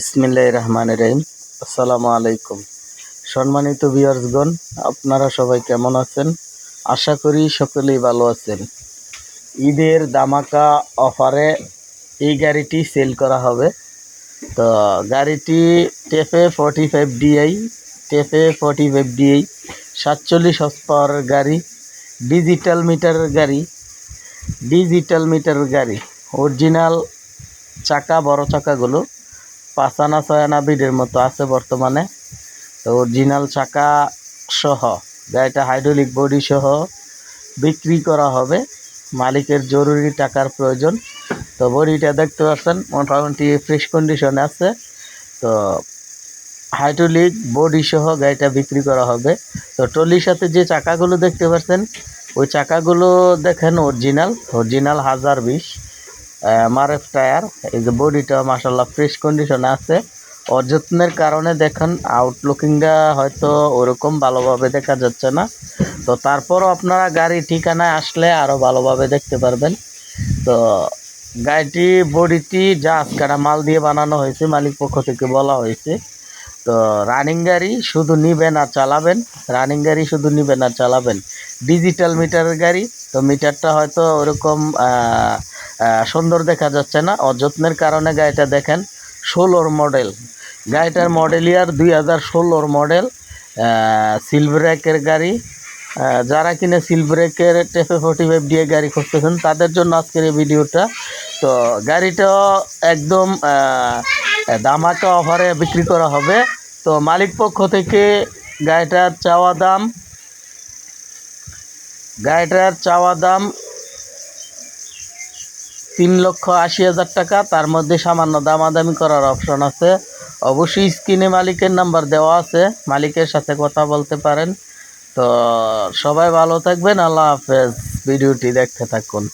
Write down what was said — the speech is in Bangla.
ইসমিল্লাহ রহমান রহিম আসসালামু আলাইকুম সম্মানিত বিয়ার্সগণ আপনারা সবাই কেমন আছেন? আশা করি সকলেই ভালো আছেন। ঈদের দামাকা অফারে এই গাড়িটি সেল করা হবে। তো গাড়িটি TAFE forty five DI TAFE forty five DI সাতচল্লিশ পাওয়ারের গাড়ি ডিজিটাল মিটারের গাড়ি ডিজিটাল মিটারের গাড়ি। অরিজিনাল চাকা, বড় চাকাগুলো। পাঁচ আনা ছয় আনা বিডের মতো আছে বর্তমানে। তো অরিজিনাল চাকা সহ গাড়িটা হাইড্রোলিক বডি সহ বিক্রি করা হবে। মালিকের জরুরি টাকার প্রয়োজন। তো বডিটা দেখতে পাচ্ছেন, মোটামুটি ফ্রেশ কন্ডিশনে আছে। তো হাইড্রোলিক বডি সহ গাড়িটা বিক্রি করা হবে। তো ট্রলির সাথে যে চাকাগুলো দেখতে পাচ্ছেন, ওই চাকাগুলো দেখেন অরিজিনাল অরিজিনাল হাজার বিশ। এমআরএফ টায়ার, এই যে বডিটা মাসাল্লাহ ফ্রেশ কন্ডিশনে আছে। অযত্নের কারণে দেখেন আউটলুকিংটা হয়তো ওরকম ভালোভাবে দেখা যাচ্ছে না। তো তারপরও আপনারা গাড়ি ঠিকানায় আসলে আরও ভালোভাবে দেখতে পারবেন। তো গাড়িটি, বডিটি যা আজকারা মাল দিয়ে বানানো হয়েছে, মালিক পক্ষ থেকে বলা হয়েছে। তো রানিং গাড়ি শুধু নিবেন আর চালাবেন। রানিং গাড়ি শুধু নিবেন আর চালাবেন। ডিজিটাল মিটারের গাড়ি, তো মিটারটা হয়তো ওরকম সুন্দর দেখা যাচ্ছে না। অযত্নের কারণে গাড়িটা দেখেন, ষোলোর মডেল গাড়িটার মডেল ইয়ার দুই হাজার ষোলোর মডেল সিলব্রেকের গাড়ি। যারা কিনে সিলব্রেকের টেফে ফোর্টি ফাইভ দিয়ে গাড়ি খুঁজতেছেন, তাদের জন্য আজকের এই ভিডিওটা। তো গাড়িটাও একদম দামাকা অফারে বিক্রি করা হবে। তো মালিক পক্ষ থেকে গাড়িটার চাওয়া দাম, গাড়িটার চাওয়া দাম তিন লক্ষ আশি হাজার টাকা। তার মধ্যে সামান্য দামাদামি করার অপশন আছে। অবশ্যই স্ক্রিনে মালিকের নাম্বার দেওয়া আছে। মালিকের সাথে কথা বলতে পারেন। তো সবাই ভালো থাকবেন। আল্লাহ হাফেজ। ভিডিওটি দেখতে থাকুন।